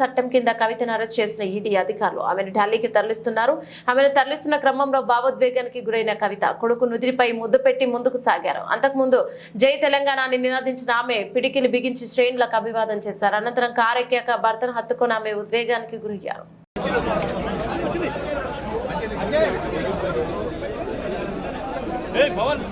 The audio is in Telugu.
చట్టం కింద కవితను అరెస్ట్ చేసిన ఈడీ అధికారులు. ఆమెను ఢిల్లీకి తరలిస్తున్నారు. ఆమెను తరలిస్తున్న క్రమంలో భావోద్వేగానికి గురైన కవిత కొడుకు నుదిరిపై ముద్దు పెట్టి ముందుకు సాగారు. అంతకుముందు జై తెలంగాణ నినాదించిన ఆమె పిడికిలి బిగించి శ్రేణులకు అభివాదం చేశారు. అనంతరం కారెక్కాక భర్తను హత్తుకొని ఆమె ఉద్వేగానికి గురయ్యారు. ఏ పవన్!